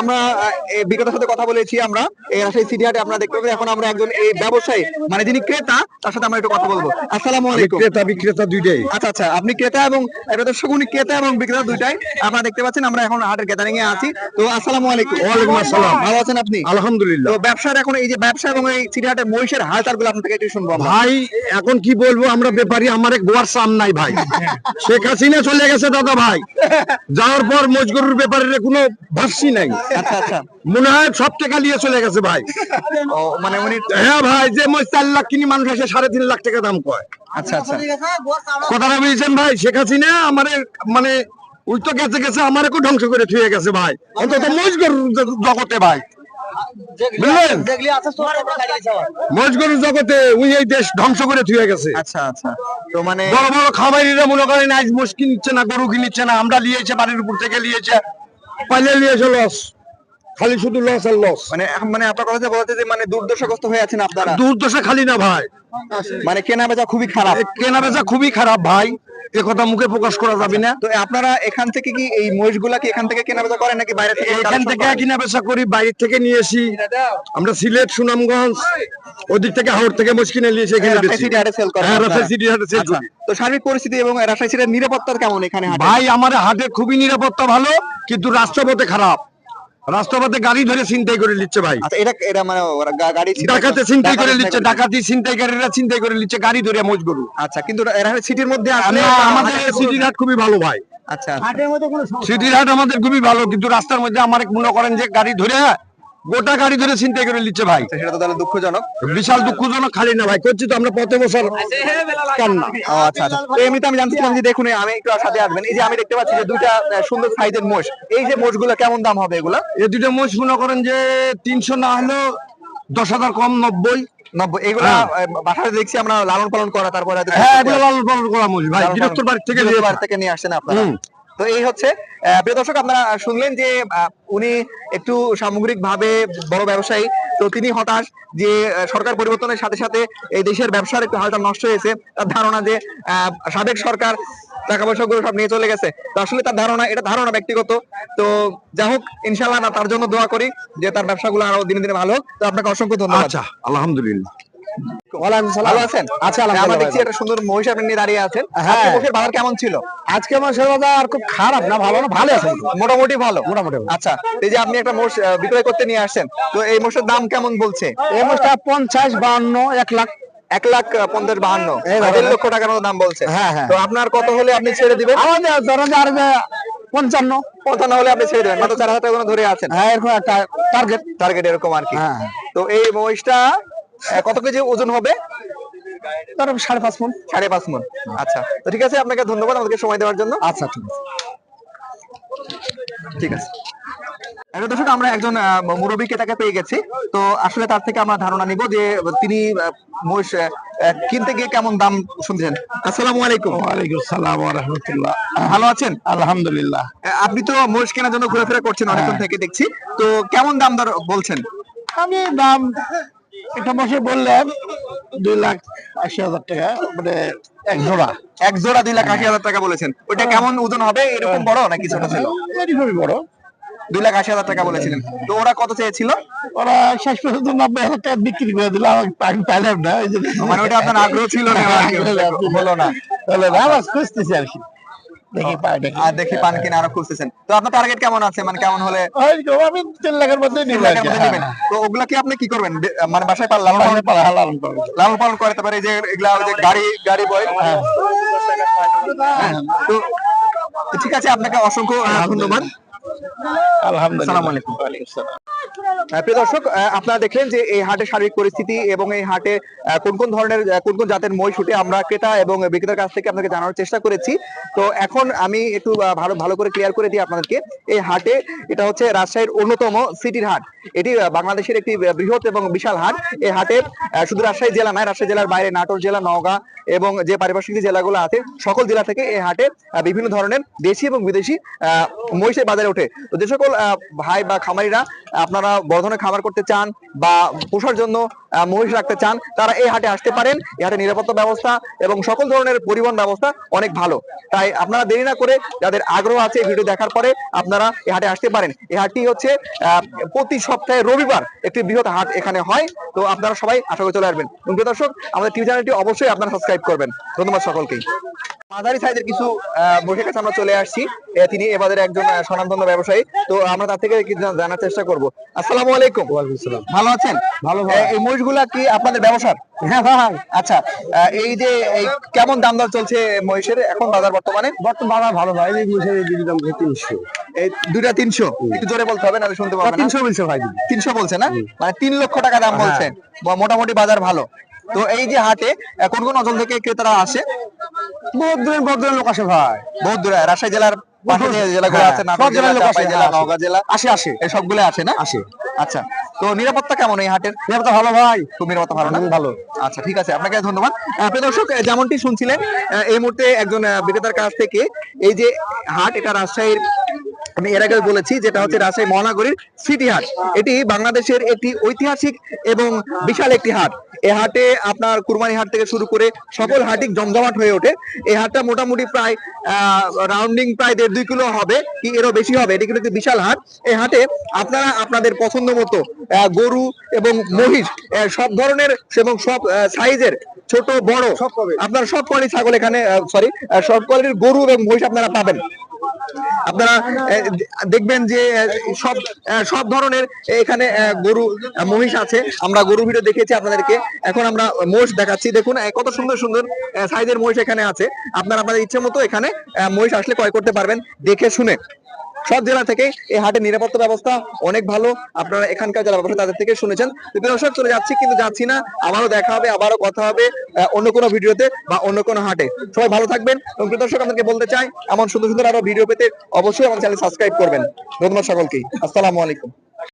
আমরা বিগতের সাথে কথা বলেছি আমরা। রাজশাহী সিটি হাটে আপনারা দেখতে পাবেন এখন আমরা একজন এই ব্যবসায়ী মানে যিনি ক্রেতা তার সাথে আমরা একটু কথা বলব। আসসালামু আলাইকুম। ক্রেতা বিক্রেতা দুইটাই। আচ্ছা আচ্ছা আপনি ক্রেতা এবং এটা দর্শক উনি ক্রেতা এবং বিক্রেতা দুইটাই। আপনারা দেখতে পাচ্ছেন আমরা এখন হাটের গ্যাদারিং এ আছি। তো আসসালামু আলাইকুম। ওয়ালাইকুম আসসালাম। ভালো আছেন আপনি? আলহামদুলিল্লাহ। তো ব্যবসার এখন এই যে ব্যবসা এবং এই সিটি হাটের মহিষের হালচালগুলো আপনার থেকে একটু শুনব ভাই এখন কি বলব আমরা ব্যাপারী আমার এক গোয়ার সাম নাই ভাই। শেখ হাসিনা চলে গেছে দাদা ভাই। যাওয়ার পর মজগরুর ব্যাপারে কোনো ভাবছি নাই। আচ্ছা আচ্ছা। মনে হয় সব টাকা নিয়ে চলে গেছে ভাই। ও মানে উনি হ্যাঁ ভাই যে মই চার লাখ কিনি মানুষ এসে সাড়ে তিন লাখ টাকা দাম কয়। আচ্ছা আচ্ছা। কথাটা বুঝছেন ভাই? শেখ হাসিনা আমার মানে ওই তো গেছে গেছে আমার একটু ধ্বংস করে থুয়ে গেছে ভাই। অন্তত মজগরুর জগতে ভাই। বুঝলেন? মজগরুর জগতে ওই এই দেশ ধ্বংস করে থুয়ে গেছে। আচ্ছা আচ্ছা। তো মানে বড় বড় খামারিরা মনে করেন আজ মোষ নিচ্ছে না গরু কিনছে না আমরা লিয়েছে বাড়ির উপর থেকে লিয়েছে পাইলে লিয়েছে লস খালি শুধু লস আর লস মানে মানে আপনার কথা বলতে যে মানে দুর্দশাগ্রস্ত হয়ে আছেন আপনারা। দুর্দশা খালি না ভাই। মানে কেনা বেচা খুবই খারাপ। কেনা বেচা খুবই খারাপ ভাই। এ কথা মুখে প্রকাশ করা যাবে না। তো আপনারা এখান থেকে কি এই মহিষগুলা কি এখান থেকে কেনা বেচা করেন নাকি বাইরে থেকে এখান থেকে কিনা বেচা করি বাইরে থেকে নিয়ে আসি। আমরা সিলেট সুনামগঞ্জ ওদিক থেকে হাওড় থেকে মোষ কিনে নিয়েছি এখানে বেচি। সেল করেন হ্যাঁ রাজশাহী সিটি হাটে sell আচ্ছা, করি। তো সার্বিক পরিস্থিতি এবং রাজশাহী সিটির নিরাপত্তা কেমন এখানে ভাই আমার হাটে খুবই নিরাপত্তা ভালো কিন্তু রাষ্ট্রপথে খারাপ। রাষ্ট্রপথে গাড়ি ধরে চিন্তাই করে নিচ্ছে ভাই। আচ্ছা এটা এটা মানে গাড়ি ছিনতাই- ডাকাতে চিন্তাই করে ডাকাতি নিচ্ছে ডাকাতি চিন্তাইকারীরা চিন্তাই করে নিচ্ছে গাড়ি ধরে মজগরু। আচ্ছা কিন্তু এরা সিটির মধ্যে আসলে আমাদের সিটির হাট খুবই ভালো ভাই। আচ্ছা সিটির হাট আমাদের খুবই ভালো কিন্তু রাস্তার মধ্যে আমার মনে করেন যে গাড়ি ধরে গোটা গাড়ি ধরে চিন্তাই করে নিচ্ছে ভাই। আচ্ছা, সেটা তো তাহলে দুঃখজনক। বিশাল দুঃখজনক খালি না ভাই করছি তো আমরা পথে বসার কান্না। আচ্ছা আচ্ছা। তো এমনিতে আমি জানতেছিলাম যে দেখুন আমি একটু সাথে আসবেন। এই যে আমি দেখতে পাচ্ছি যে দুইটা সুন্দর সাইজের মোষ। এই যে মোষগুলো কেমন দাম হবে এগুলা? এই দুটো মোষ মনে করেন যে তিনশো না হলেও দশ হাজার কম নব্বই। নব্বই। এগুলা হ্যাঁ। বাসায় দেখছি আমরা লালন পালন করা তারপরে হ্যাঁ লালন পালন করা মোষ ভাই বাড়ি থেকে বাড়ি থেকে নিয়ে আসছেন আপনারা। তো এই হচ্ছে প্রিয় দর্শক, আপনারা শুনলেন যে উনি একটু সামগ্রিক ভাবে বড় ব্যবসায়ী। তো তিনি হতাশ যে সরকার পরিবর্তনের সাথে সাথে এই দেশের ব্যবসার একটু হালটা নষ্ট হয়েছে। তার ধারণা যে সাবেক সরকার টাকা পয়সা গুলো সব নিয়ে চলে গেছে। তো আসলে তার ধারণা, এটা ধারণা ব্যক্তিগত। তো যা হোক ইনশাল্লাহ তার জন্য দোয়া করি যে, তার ব্যবসাগুলো আরও দিনে দিনে ভালো তো আপনাকে অসংখ্য ধন্যবাদ। আচ্ছা আলহামদুলিল্লাহ। ভালো আছেন? আচ্ছা আমরা দেখছি একটা সুন্দর মহিষ আপনি নিয়ে দাঁড়িয়ে আছেন। হ্যাঁ। মহিষের বাজার কেমন ছিল? আজকে মাসের বাজার খুব খারাপ না ভালো না ভালো আছে। মোটামুটি ভালো। মোটামুটি আচ্ছা এই যে আপনি একটা মোষ বিক্রয় করতে নিয়ে আসছেন তো এই মোষের দাম কেমন বলছে? এই মাসটা পঞ্চাশ বান্ন এক লাখ। এক লাখ পঞ্চাশ বাহান্ন। দেড় লক্ষ টাকার মতো দাম বলছে। হ্যাঁ, হ্যাঁ। তো আপনার কত হলে আপনি ছেড়ে দিবেন? আমাদের ধরেন আর পঞ্চান্ন। পঞ্চান্ন হলে আপনি ছেড়ে দেবেন মাত্র চার হাজার টাকা ধরে আছেন। হ্যাঁ এরকম একটা টার্গেট টার্গেট এরকম আর কি। হ্যাঁ। তো এই মহিষটা কত কেজি ওজন হবে? ধরো সাড়ে পাঁচ মন। সাড়ে পাঁচ মন। আচ্ছা তো ঠিক আছে আপনাকে ধন্যবাদ আমাদেরকে সময় দেওয়ার জন্য। আচ্ছা ঠিক আছে। ঠিক আছে। দর্শক আমরা একজন মুরব্বী ক্রেতাকে পেয়ে গেছি। তো আসলে তার থেকে আমরা ধারণা নিব যে তিনি মহিষ কিনতে গিয়ে কেমন দাম শুনছেন? আসসালামু আলাইকুম। ওয়ালাইকুম সালাম ওয়া রাহমাতুল্লাহ। ভালো আছেন? আলহামদুলিল্লাহ। আপনি তো মহিষ কেনার জন্য ঘোরাফেরা করছেন অনেকক্ষণ থেকে দেখছি। তো কেমন দাম দর বলছেন? আমি দাম একটা মাসে বললেন দুই লাখ আশি হাজার টাকা মানে এক জোড়া। এক জোড়া দুই লাখ আশি হাজার টাকা বলেছেন। ওইটা কেমন ওজন হবে? এরকম বড় নাকি ছোট ছিল? এরকমই বড়। দুই লাখ আশি হাজার টাকা বলেছিলেন। তো ওরা কত চেয়েছিল? ওরা শেষ পর্যন্ত নব্বই হাজার টাকা বিক্রি করে দিল। আমি পাইলাম না মানে ওইটা আপনার আগ্রহ ছিল না হলো না। হলো না খুঁজতেছি আর কি। দেখি পাই আর দেখি পান কিনা আরও খুঁজতেছেন। তো আপনার টার্গেট কেমন আছে? মানে কেমন হলে আমি তিন লাখের মধ্যে নেবেন। তো ওগুলা কি আপনি কি করবেন? মানে বাসায় পাল লালন পালন লালন পালন। লালন পালন করে তারপরে যে এগুলা যে গাড়ি গাড়ি বয়। হ্যাঁ, তো তো ঠিক আছে আপনাকে অসংখ্য ধন্যবাদ। আলহামদুলিল্লাহ। আসসালামু আলাইকুম। প্রিয় দর্শক আপনারা দেখলেন যে এই হাটের সার্বিক পরিস্থিতি এবং এই হাটে কোন কোন ধরনের কোন কোন জাতের মই শুটে আমরা ক্রেতা এবং বিক্রেতার কাছ থেকে আপনাকে জানানোর চেষ্টা করেছি। তো এখন আমি একটু ভালো ভালো করে ক্লিয়ার করে দিই আপনাদেরকে। এই হাটে এটা হচ্ছে রাজশাহীর অন্যতম সিটির হাট। এটি বাংলাদেশের একটি বৃহৎ এবং বিশাল হাট। এই হাটে শুধু রাজশাহী জেলা নয়, রাজশাহী জেলার বাইরে নাটোর জেলা, নওগাঁ এবং যে পারিপার্শ্বিক জেলাগুলো আছে, সকল জেলা থেকে এই হাটে বিভিন্ন ধরনের দেশি এবং বিদেশি মহিষের বাজারে ওঠে। তো যে সকল ভাই বা খামারিরা আপনারা বড় ধরনের খামার করতে চান বা পোষার জন্য মহিষ রাখতে চান, তারা এই হাটে আসতে পারেন। এই হাটে নিরাপত্তা ব্যবস্থা এবং সকল ধরনের পরিবহন ব্যবস্থা অনেক ভালো। তাই আপনারা দেরি না করে যাদের আগ্রহ আছে ভিডিও দেখার পরে আপনারা এই হাটে আসতে পারেন। এই হাটটি হচ্ছে প্রতি সপ্তাহে রবিবার একটি বৃহৎ হাট এখানে হয়। তো আপনারা সবাই আশা করে চলে আসবেন। দর্শক, আমাদের টিভি চ্যানেলটি অবশ্যই আপনারা সাবস্ক্রাইব করবেন। ধন্যবাদ সকলকেই। মাঝারি সাইজের কিছু কাছে আমরা চলে আসছি। তিনি এবারে একজন স্বনামধন্য ব্যবসায়ী। তো আমরা তার থেকে কিছু জানার চেষ্টা করব। আসসালামু আলাইকুম। ভালো আছেন? ভালো, ভালো। এই মহিষগুলা কি আপনাদের ব্যবসার? হ্যাঁ ভাই আচ্ছা এই যে এই কেমন দাম দর চলছে মহিষের এখন বাজার বর্তমানে? বর্তমান বাজার ভালো ভাই এই দিদি দাম তিনশো। এই দুইটা তিনশো? একটু জোরে বলতে হবে না শুনতে পারবেন। তিনশো বলছে ভাই। তিনশো বলছে না? মানে তিন লক্ষ টাকা দাম বলছে বা মোটামুটি বাজার ভালো। তো এই যে হাটে কোন কোন অঞ্চল থেকে ক্রেতারা আসে? বহুত দূরের বহুত দূরের লোক আসে ভাই। বহুত দূরে রাজশাহী জেলার পাশে জেলাগুলো আছে জেলা আসে, আসে। নওগাঁ জেলা আসে আসে। এই সবগুলো আসে না? আসে। আচ্ছা তো নিরাপত্তা কেমন এই হাটের? নিরাপত্তা ভালো ভাই। নিরাপত্তা ভালো না? ভালো। আচ্ছা ঠিক আছে আপনাকে ধন্যবাদ। দর্শক যেমনটি শুনছিলেন এই মুহূর্তে একজন বিক্রেতার কাছ থেকে এই যে হাট এটা রাজশাহীর আমি এর আগে বলেছি যেটা হচ্ছে রাজশাহী মহানগরীর সিটি হাট। এটি বাংলাদেশের একটি ঐতিহাসিক এবং বিশাল একটি হাট। এই হাটে আপনার কুরবানি হাট থেকে শুরু করে সকল হাটই জমজমাট হয়ে ওঠে। এই হাটটা মোটামুটি প্রায় রাউন্ডিং প্রায় দেড় দুই কিলো হবে কি এরও বেশি হবে এটি কিন্তু একটি বিশাল হাট। এই হাটে আপনারা আপনাদের পছন্দ মতো গরু এবং মহিষ সব ধরনের এবং সব সাইজের ছোট বড়। আপনার সব কোয়ালিটির ছাগল এখানে সরি সব কোয়ালিটির গরু এবং মহিষ আপনারা পাবেন। আপনারা দেখবেন যে সব সব ধরনের এখানে গরু মহিষ আছে। আমরা গরু ভিডিও দেখেছি আপনাদেরকে। এখন আমরা মহিষ দেখাচ্ছি। দেখুন কত সুন্দর সুন্দর সাইজের মহিষ এখানে আছে। আপনারা আপনাদের ইচ্ছে মতো এখানে মহিষ আসলে ক্রয় করতে পারবেন। দেখে শুনে। সব জেলা থেকে এই হাটের নিরাপত্তা ব্যবস্থা অনেক ভালো। আপনারা এখানকার যারা ব্যবসা তাদের থেকে শুনেছেন। দর্শক, চলে যাচ্ছি, কিন্তু যাচ্ছি না। আবারও দেখা হবে, আবারও কথা হবে অন্য কোনো ভিডিওতে বা অন্য কোনো হাটে। সবাই ভালো থাকবেন এবং দর্শক আমাদেরকে বলতে চাই, এমন সুন্দর সুন্দর আরও ভিডিও পেতে অবশ্যই আমার চ্যানেল সাবস্ক্রাইব করবেন। ধন্যবাদ সকলকেই। আসসালামু আলাইকুম।